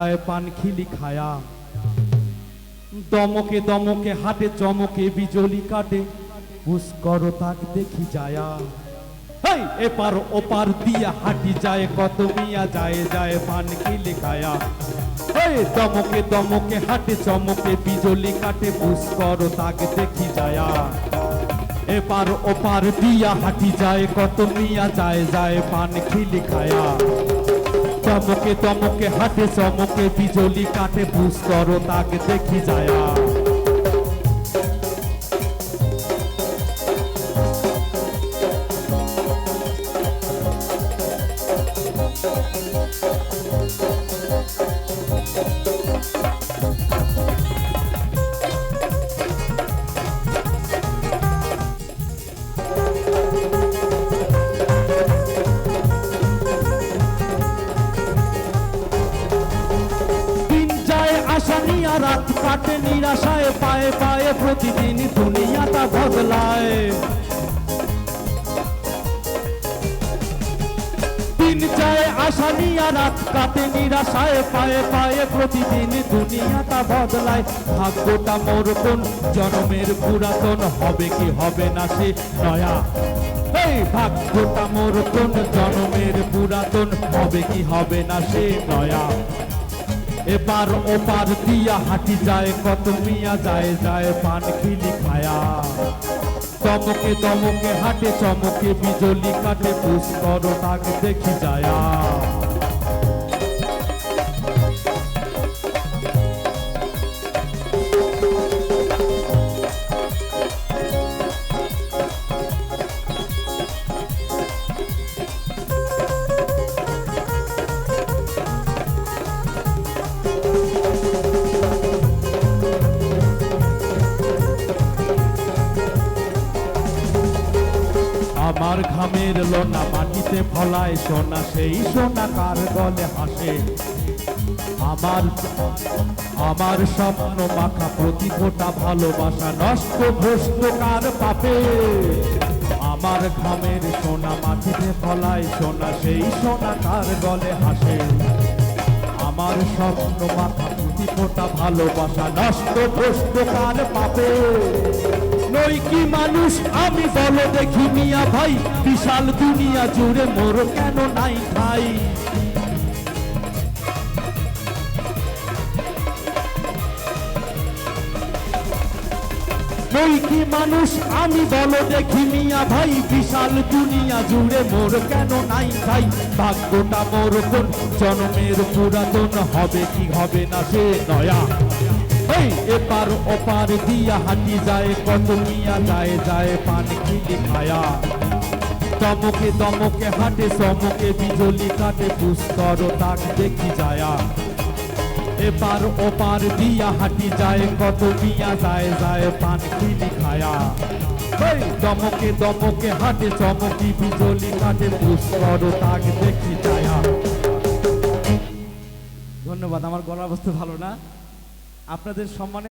খায় পান খিলি খায়া। দমকে দমকে হাটে, চমকে বিজলি কাটে পুষ্কর তাক দেখি যায়া। হেই, এপার ওপার দিয়া হাঁটি যায়, কত মিয়া যায় যায় পান খিলি খায়া। এই দমকে দমকে হাটে, চমকে বিজলি কাটে পুষ্কর তাক দেখি যায়া। এপার ওপার দিয়া হাঁটি যায়, কত মিয়া যায় যায় পান খিলি খায়া। চমকে তমকে হাটে চমকে বিজলি কাটে পুষ্কর তাকে দেখি যায়া রাত কাটে নিরাশায়, পায়ে পায়ে প্রতিদিন দুনিয়াটা বদলায়। দিন যায় আশা নিয়া রাত কাটে নিরাশায়, পায়ে পায়ে প্রতিদিন দুনিয়াটা বদলায়। ভাগ্যটা মোর কোন, জন্মের পুরাতন হবে কি হবে না সে নয়া এই ভাগ্যটা মোর কোন, জন্মের পুরাতন হবে কি হবে না সে নয়া এবার ওপার দিয়া হাঁটি যায়, কত মিয়া যায় যায় পান খিলি খায়া। চমকে দমকে হাটে, চমকে বিজলি কাটে পুষ্কর তাক দেখি যায়া। আমার ঘামের লোনা মাটিতে ফলায় সোনা, সেই সোনা কার গলে হাসে? আমার আমার স্বপ্ন মাখা প্রতি ফোটা ভালোবাসা, নষ্ট ভ্রষ্ট কার পাপে? আমার ঘামের সোনা মাটিতে ফলায় সোনা, সেই সোনা কার গলে হাসে? আমার স্বপ্ন মাথা প্রতি ফোটা ভালোবাসা, নষ্ট ভ্রষ্ট কার পাপে? নই কি মানুষ? আমি বলো দেখি মিয়া ভাই, বিশাল দুনিয়া জুড়ে মোর কেন নাই ভাই? নই কি মানুষ? আমি বলো দেখি মিয়া ভাই, বিশাল দুনিয়া জুড়ে মোর কেন নাই ভাই? ভাগ্যটা মোর কোন? জন্মের পুরাতন হবে কি হবে না সে নয়া এপার ওপার দিয়া যায়, কত মিয়া যায় যায় পান খায়া। দমকে দমকে বিজলি কাটে পুষ্কর তাক দেখি যায়া। এপার ওপার দিয়া যায়, কত মিয়া যায় যায় পান খায়া। দমকে দমকে চমকি বিজলি কাটে তাক দেখি যায়া। ধন্যবাদ, আমার গলার অবস্থা ভালো না? আপনাদের সম্মানে